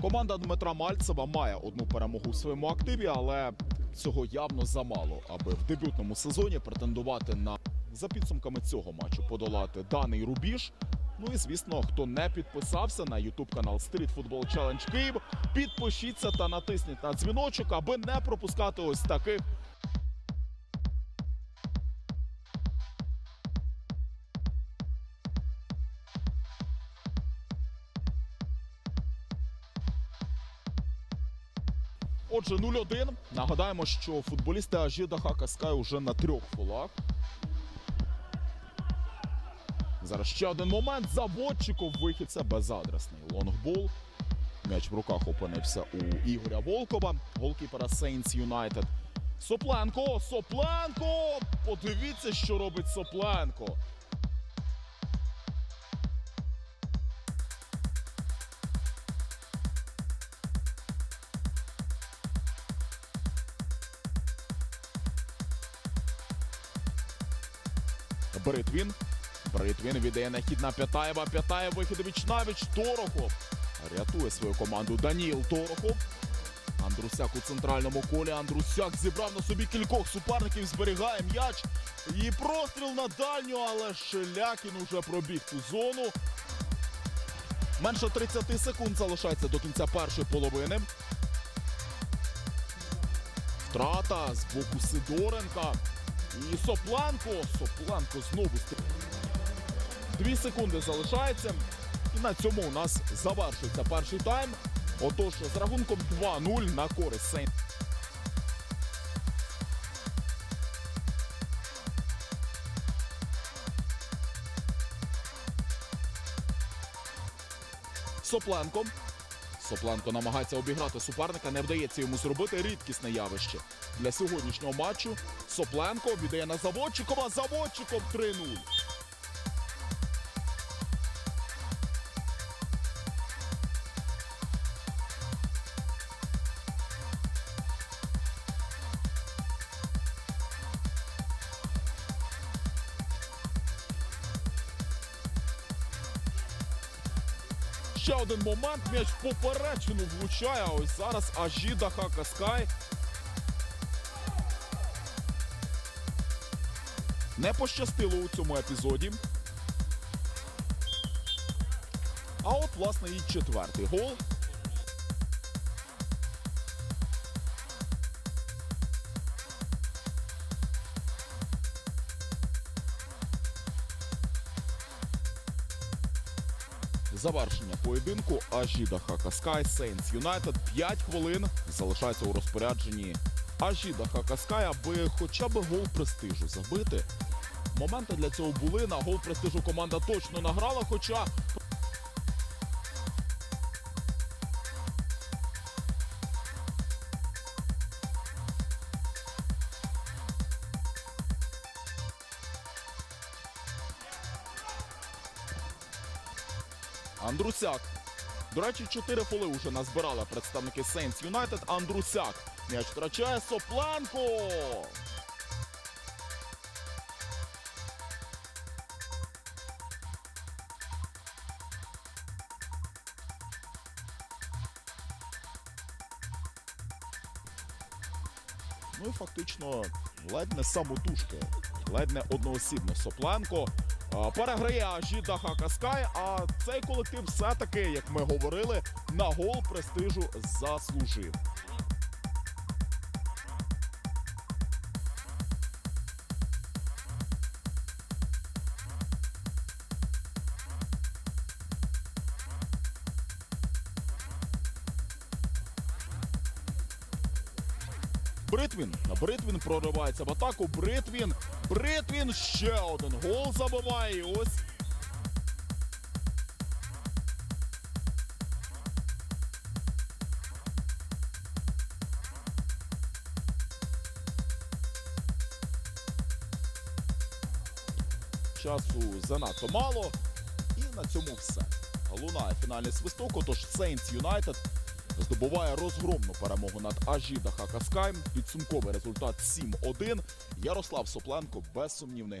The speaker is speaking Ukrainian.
Команда Дмитра Мальцева має одну перемогу у своєму активі, але цього явно замало, аби в дебютному сезоні претендувати на за підсумками цього матчу подолати даний рубіж. Ну і звісно, хто не підписався на YouTube канал Street Football Challenge Київ, підпишіться та натисніть на дзвіночок, аби не пропускати ось таких Отже, 0-1. Нагадаємо, що футболісти Ажіда Хакаскай уже на трьох фолах. Зараз ще один момент. Заводчиков вихід це безадресний лонгбол. М'яч в руках опинився у Ігоря Волкова, голкіпера Saints United. Сопленко! Сопленко! Подивіться, що робить Сопленко. Бритвін. Бритвін віддає на на П'ятаєва. П'ятаєв вихід віч навіч. Торохов. Рятує свою команду Даніл Торохов. Андрусяк у центральному колі. Андрусяк зібрав на собі кількох суперників, зберігає м'яч. І простріл на дальню, але Шелякін уже пробіг ту зону. Менше 30 секунд залишається до кінця першої половини. Втрата з боку Сидоренка. І Сопланко. Сопланко знову Дві секунди залишається. І на цьому у нас завершується перший тайм. Отож, з рахунком 2-0 на користь Сейн. Сопленко. Сопленко намагається обіграти суперника, не вдається йому зробити рідкісне явище для сьогоднішнього матчу. Сопленко віддає на Заводчикова. Заводчиков 3-0. Ще один момент. М'яч поперечину влучає. Ось зараз Ажіда Хакаскай. Не пощастило у цьому епізоді. А от, власне, і четвертий гол. Завершення поєдинку Ажіда Хакаскай Сейнс Юнайтед 5 хвилин залишається у розпорядженні Ажіда Хакаскай, аби хоча б гол престижу забити. Моменти для цього були. На гол престижу команда точно награла, хоча Андрусяк. До речі, чотири фоли вже назбирали представники Saints United. Андрусяк. М'яч втрачає Сопланко. Ну і фактично ледь не самотужки, ледь не одноосібно Сопленко. А, Переграє Жідаха Каскай. а цей колектив все-таки, як ми говорили, на гол престижу заслужив. Бритвін. Бритвін проривається в атаку. Бритвін. Бритвін ще один гол забиває. Ось часу занадто мало. І на цьому все. Лунає фінальний свисток. Отож Сейнс Юнайтед здобуває розгромну перемогу над Ажіда Хакаскайм. Підсумковий результат 7-1. Ярослав Сопленко безсумнівний